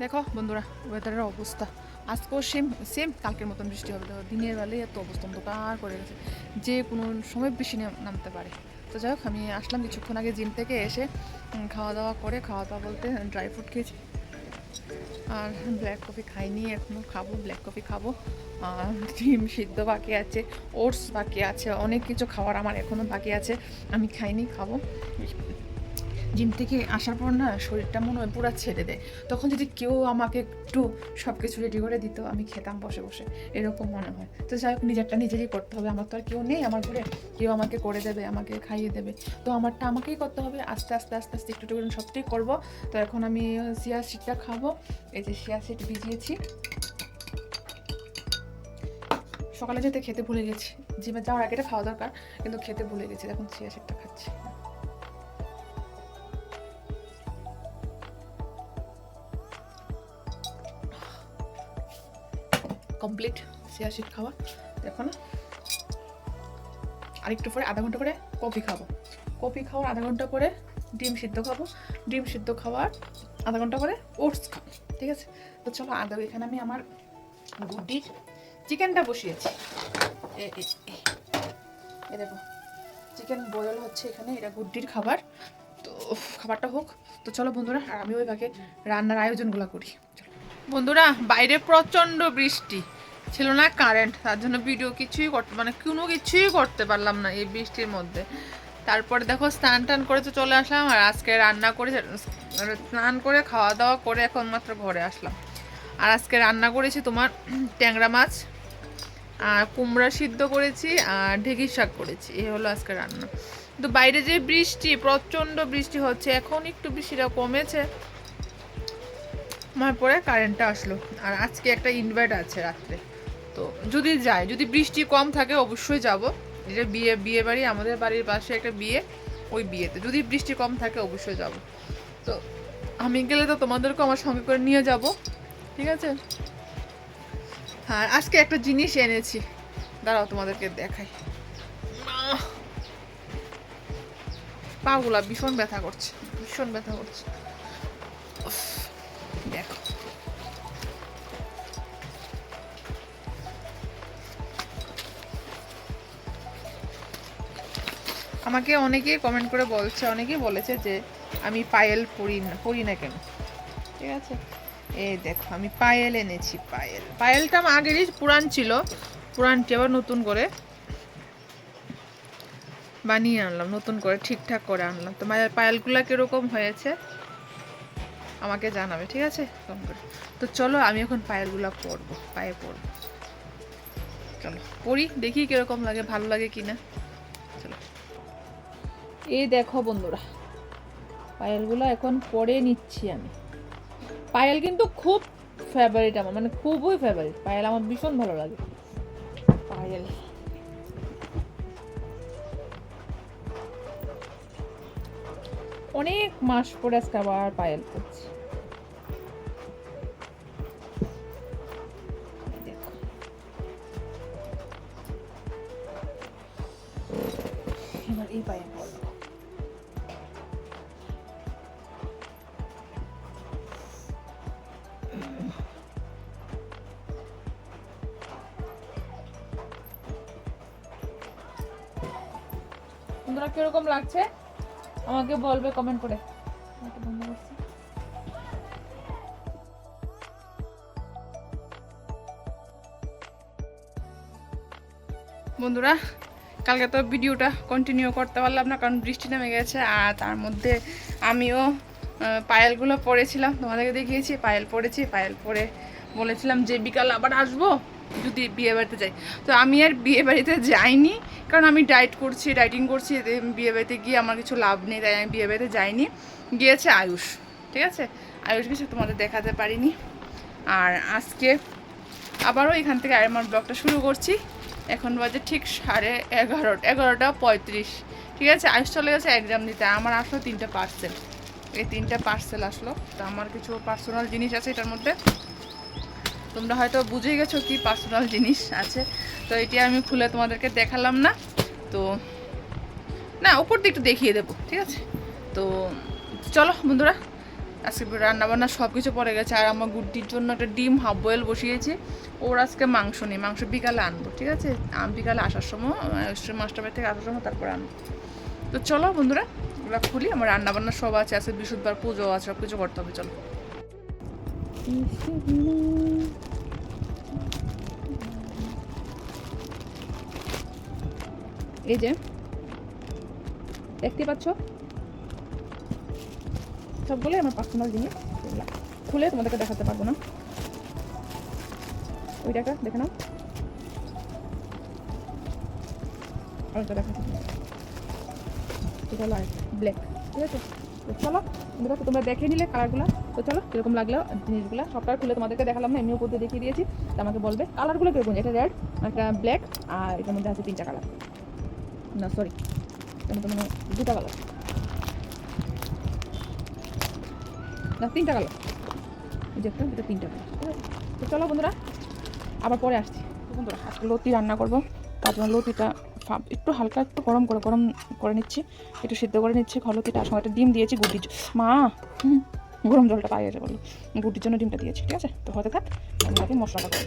দেখো বন্ধুরা ওয়েদারের অবস্থা। আজকেও সেম সেম কালকের মতন বৃষ্টি হবে। দেখো, দিনের বেলায় এত অবস্থা, অন্ধকার করে গেছে। যে কোনো সময় নাম- নামতে পারে। তো যাই হোক, আমি আসলাম কিছুক্ষণ আগে জিম থেকে এসে খাওয়া দাওয়া করে, খাওয়া দাওয়া বলতে ড্রাই ফ্রুট খেয়েছি। আর ব্ল্যাক কফি খাইনি এখনও খাব ব্ল্যাক কফি খাব। ডিম সিদ্ধ বাকি আছে, ওটস বাকি আছে, অনেক কিছু খাওয়ার আমার এখনও বাকি আছে। আমি খাইনি, খাব। জিম থেকে আসার পর না শরীরটা মনে হয় পুরো ছেড়ে দেয়। তখন যদি কেউ আমাকে একটু সব কিছু রেডি করে দিত, আমি খেতাম বসে বসে, এরকম মনে হয়। তো যাই হোক, নিজেরটা নিজেরই করতে হবে। আমার তো আর কেউ নেই আমার ঘরে। কেউ আমাকে করে দেবে, আমাকে খাইয়ে দেবে। তো আমারটা আমাকেই করতে হবে। আস্তে আস্তে আস্তে আস্তে একটু একটু করে সবটাই করব। তো এখন আমি শিয়া সিটটা খাব। এই যে শিয়া সিট ভিজিয়েছি। সকালে যেতে খেতে ভুলে গেছি। জিমে যাওয়ার আগে এটা খাওয়া দরকার, কিন্তু খেতে ভুলে গেছি। এখন চিয়া সিটটা খাচ্ছি। কমপ্লিট সিট খাওয়া। দেখো না। আরেকটু পরে আধা ঘণ্টা পরে কফি খাব। কফি খাওয়ার আধা ঘণ্টা পরে ডিম সিদ্ধ খাব। ডিম সিদ্ধ খাওয়ার আধা ঘণ্টা পরে ওটস খাব। ঠিক আছে? তো চলো, আদা এখানে আমি আমার গুড্ডির চিকেনটা বসিয়েছি। এ দেখো, চিকেন বয়েল হচ্ছে এখানে, এটা গুড্ডির খাবার। তো খাবারটা হোক। তো চলো বন্ধুরা আর আমি ওই ওইভাবে রান্নার আয়োজনগুলো করি। বন্ধুরা, বাইরে প্রচণ্ড বৃষ্টি। ছিল না কারেন্ট তার জন্য ভিডিও কিছুই করতে মানে কোনো কিছুই করতে পারলাম না এই বৃষ্টির মধ্যে। তারপরে দেখো স্নান টান করে তো চলে আসলাম, আর আজকে রান্না করে স্নান করে খাওয়া দাওয়া করে এখন মাত্র ঘরে আসলাম। আর আজকে রান্না করেছি তোমার ট্যাংরা মাছ, আর কুমড়া সিদ্ধ করেছি, আর ঢেঁকির শাক করেছি, এই হলো আজকে রান্না। কিন্তু বাইরে যে বৃষ্টি, প্রচণ্ড বৃষ্টি হচ্ছে, এখন একটু বৃষ্টিটা কমেছে আমার পরে কারেন্টটা আসলো। আর আজকে একটা ইনভার্ট আছে রাত্রে। তো। যদি যায়, যদি বৃষ্টি কম থাকে, অবশ্যই যাব। এটা বিয়ে বিয়ে বাড়ি, আমাদের বাড়ির পাশে একটা বিয়ে, ওই বিয়েতে। যদি বৃষ্টি কম থাকে, অবশ্যই যাব। তো আমি গেলে তো তোমাদেরকেও আমার সঙ্গে করে নিয়ে যাব। ঠিক আছে? আর আজকে একটা জিনিস এনেছি। দাঁড়াও, তোমাদেরকে দেখাই! পাগুলা ভীষণ ব্যথা করছে, ভীষণ ব্যথা করছে। দেখো। আমাকে অনেকেই কমেন্ট করে বলছে, অনেকেই বলেছে যে আমি পায়েল পরি না পরি না কেন? ঠিক আছে? এই দেখো, আমি পায়েল এনেছি, পায়েল। পায়েলটা আমার আগেরই পুরান ছিল পুরানটি আবার নতুন করে বানিয়ে আনলাম, নতুন করে ঠিকঠাক করে আনলাম। তো মায়ের পায়েলগুলো কীরকম হয়েছে? আমাকে জানাবে, ঠিক আছে? কম করে। তো চলো, আমি এখন পায়েলগুলো পরবো, পায়ে পরবো। চলো, পরি, দেখি কীরকম লাগে, ভালো লাগে কিনা। চলো এই দেখো বন্ধুরা, পায়েলগুলো এখন পরে নিচ্ছি আমি। পায়েল কিন্তু খুব ফেভারিট আমার মানে খুবই ফেভারিট পায়েল আমার ভীষণ ভালো লাগে। পায়েল। অনেক মাস পরে আজকে আবার পায়েল করছি। বন্ধুরা কীরকম লাগছে? আমাকে বলবে কমেন্ট করে। বন্ধুরা, কালকে তো ভিডিওটা কন্টিনিউ করতে পারলাম না, কারণ বৃষ্টি নেমে গেছে, আর তার মধ্যে আমিও পায়েলগুলো পরেছিলাম। তোমাদেরকে দেখিয়েছি, পায়েল পরেছি পায়েল পরে বলেছিলাম যে বিকাল আবার আসব। যদি বিয়ে বাড়িতে যাই। তো আমি আর বিয়ে বাড়িতে যাইনি, কারণ আমি ডায়েট করছি ডাইটিং করছি বিয়ে বাড়িতে গিয়ে আমার কিছু লাভ নেই, তাই আমি বিয়ে বাড়িতে যাইনি। গিয়েছে আয়ুষ, ঠিক আছে? আয়ুষ কিছু তোমাদের দেখাতে পারিনি। আর আজকে আবারও এখান থেকে আমার ব্লগটা শুরু করছি। এখন বাজে ঠিক সাড়ে এগারোটা এগারোটা পঁয়ত্রিশ, ঠিক আছে? আয়ুষ চলে গেছে এক্সাম দিতে, আমার আসলো তিনটে পার্সেল এই তিনটে পার্সেল আসলো, তো আমার কিছু পার্সোনাল জিনিস আছে এটার মধ্যে। তোমরা হয়তো বুঝে গেছো কি পার্সোনাল জিনিস আছে। তো এটি আমি খুলে তোমাদেরকে দেখালাম না। তো না, উপর দিয়ে একটু দেখিয়ে দেবো, ঠিক আছে? তো চলো বন্ধুরা, আজকে রান্না বান্না সব কিছু পড়ে গেছে। আর আমার গুড্ডির জন্য একটা ডিম হাফ বয়েল বসিয়েছি। ওর আজকে মাংস নেই, মাংস বিকালে আনব, ঠিক আছে? আমি বিকালে আসার সময় মাস্টার বাড়ি থেকে আসার সময় তারপর আনব। তো চলো বন্ধুরা ওগুলো খুলি, আমার রান্নাবান্না সব আছে, আজকে বৃহস্পতিবার পুজো আছে সব কিছু করতে হবে, চলো। এই যে, দেখতে পাচ্ছ? সবগুলোই আমার পার্সোনাল জিনিস। খুলে তোমাদেরকে দেখাতে পারব না। ওই টাকা দেখে নাও। ওইটা দেখাচ্ছি। এটা হলো ব্ল্যাক ঠিক আছে? তো চলো বন্ধুরা, তো তোমরা দেখে নিলে কালারগুলো তো চলো কীরকম লাগল জিনিসগুলো? সবটা খুলে তোমাদেরকে দেখালাম না এমনিও করতে দেখিয়ে দিয়েছি। তো আমাকে বলবে কালারগুলো কীরকম? এটা রেড একটা ব্ল্যাক আর এটার মধ্যে আছে তিনটা কালার না সরি এটার মধ্যে মানে দুটা কালার না তিনটা কালার এই যে একটা এটা তিনটা কালার তো চলো বন্ধুরা আবার পরে আসছি। বন্ধুরা আজকে লতি রান্না করব। তার জন্য লতিটা একটু হালকা একটু গরম করে গরম করে নিচ্ছি। একটু সিদ্ধ করে নিচ্ছি খলতিটা কেটে সঙ্গে একটা ডিম দিয়েছি গুটির মা! গরম জলটা পাই গেছে বলো গুটির জন্য ডিমটা দিয়েছি, ঠিক আছে? তো হতে থাক, আমি তাকে মশলাটা করি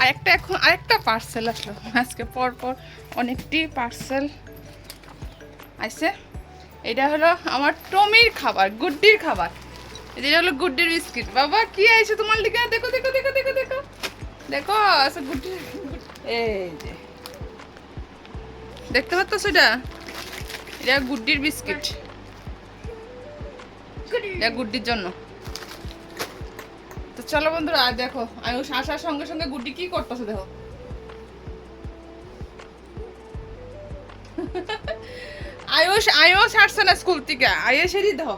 আরেকটা এখন আরেকটা পার্সেল আসলো। আজকে পর পর অনেকটি পার্সেল আইছে। এটা হলো আমার টমির খাবার গুড্ডির খাবার। এটা হলো গুড্ডির বিস্কিট। বাবা কি আইছে তোমার লিখে দেখো দেখো দেখো দেখো দেখো। দেখো আচ্ছা গুড্ডির এই যে। দেখতে পাচ্ছ সেটা এটা গুড্ডির বিস্কিট। এটা গুড্ডির জন্য। চলো বন্ধুরা, আর দেখো, আমি আসার সঙ্গে সঙ্গে গুটি কি করতেছে দেখো। আয়ুষ আয়ুষ আসছে না স্কুল থেকে। আয়ুষেরই দেখো,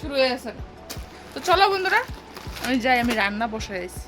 শুরু হয়ে গেছে। তো চলো বন্ধুরা, আমি যাই, আমি রান্না বসে আছি।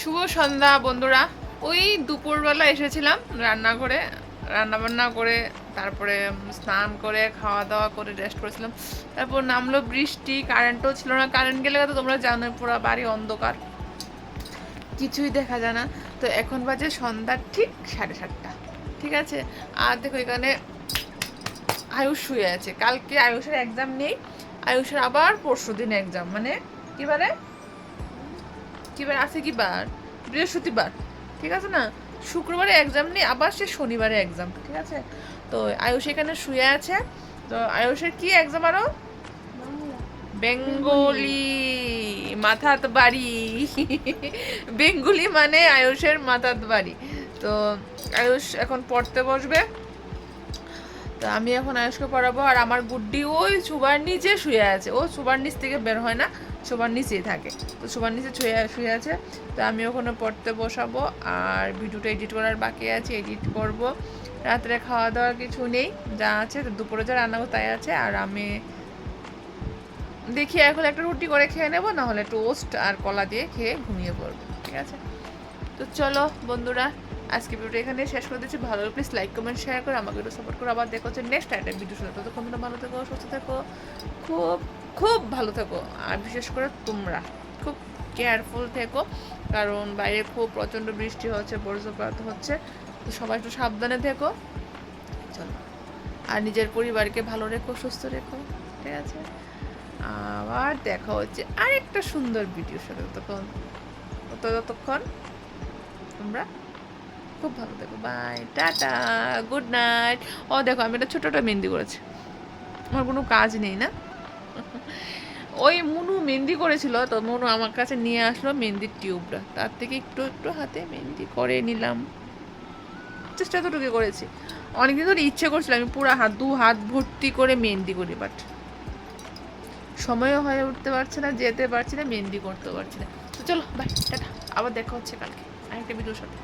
শুভ সন্ধ্যা বন্ধুরা। ওই দুপুরবেলা এসেছিলাম রান্না বান্না করে, তারপরে স্নান করে খাওয়া দাওয়া করে রেস্ট করেছিলাম। তারপর নামলো বৃষ্টি কারেন্টও ছিল না। কারেন্ট গেলে তো তোমরা জানো পুরো বাড়ি অন্ধকার। কিছুই দেখা যায় না। তো এখন বাজে সন্ধ্যা ঠিক সাড়ে সাতটা। ঠিক আছে? আর দেখো এখানে আয়ুষ শুয়ে আছে। কালকে আয়ুষের এক্সাম নেই। আয়ুষের আবার পরশু দিন এক্সাম মানে কি বারে কি বার আছে কি বার? বৃহস্পতিবার, ঠিক আছে না? শুক্রবারে এক্সাম নেই, আবার সে শনিবারে এক্সাম ঠিক আছে? তো আয়ুষ এখানে শুয়ে আছে। তো আয়ুষের কি এক্সাম আরও? বেঙ্গলি মাথাত বাড়ি। বেঙ্গলি মানে আয়ুষের মাথাত বাড়ি। তো আয়ুষ এখন পড়তে বসবে। তো আমি এখন আয়ুষকে পড়াবো আর আমার গুড্ডি ওই সুবার নিচে শুয়ে আছে। ও সুবার নিচ থেকে বের হয় না, সুবার নিচেই থাকে। তো সুবার নিচে শুয়ে শুয়ে আছে। তো আমি ওখানে পড়তে বসাবো আর ভিডিওটা এডিট করার বাকি আছে, এডিট করব। রাত্রে খাওয়া দাওয়ার কিছু নেই, যা আছে দুপুরে যা রান্না তাই আছে। আর আমি দেখি এখন একটা রুটি করে খেয়ে নেব নাহলে টোস্ট আর কলা দিয়ে খেয়ে ঘুমিয়ে পড়ব, ঠিক আছে? তো চলো বন্ধুরা আজকে ভিডিওটা এখানে শেষ করে দিচ্ছি। ভালো প্লিজ লাইক কমেন্ট শেয়ার করে আমাকে একটু সাপোর্ট করে। আবার দেখো হচ্ছে নেক্সট একটা ভিডিও সাথে ততক্ষণ তোমরা ভালো থেকো, সুস্থ থেকো। খুব খুব ভালো থেকো। আর বিশেষ করে তোমরা খুব কেয়ারফুল থেকো। কারণ বাইরে খুব প্রচণ্ড বৃষ্টি হচ্ছে, বজ্রপাত হচ্ছে। তো সবাই একটু সাবধানে থেকো। চলো। আর নিজের পরিবারকে ভালো রেখো, সুস্থ রেখো। ঠিক আছে? আবার দেখা হচ্ছে আরেকটা সুন্দর ভিডিও সাথে ততক্ষণ তত ততক্ষণ তোমরা খুব ভালো থেকো বাই টাটা গুড নাইট ও, দেখো, আমি একটা ছোটোটা মেহেন্দি করেছি। আমার কোনো কাজ নেই, না? ওই মুনু মেহেন্দি করেছিল, তো মুনু আমার কাছে নিয়ে আসলো মেহেন্দির টিউবটা। তার থেকে একটু একটু হাতে মেহেন্দি করে নিলাম। চেষ্টা এতটুকু করেছি। অনেকদিন ধরে ইচ্ছে করছিল আমি পুরো হাত, দু হাত ভর্তি করে মেহেন্দি করি বাট সময়ও হয়ে উঠতে পারছে না, যেতে পারছি না, মেহেন্দি করতে পারছি না। তো চলো বাই টাটা। আবার দেখা হচ্ছে কালকে। আরেকটা ভিডিওর সাথে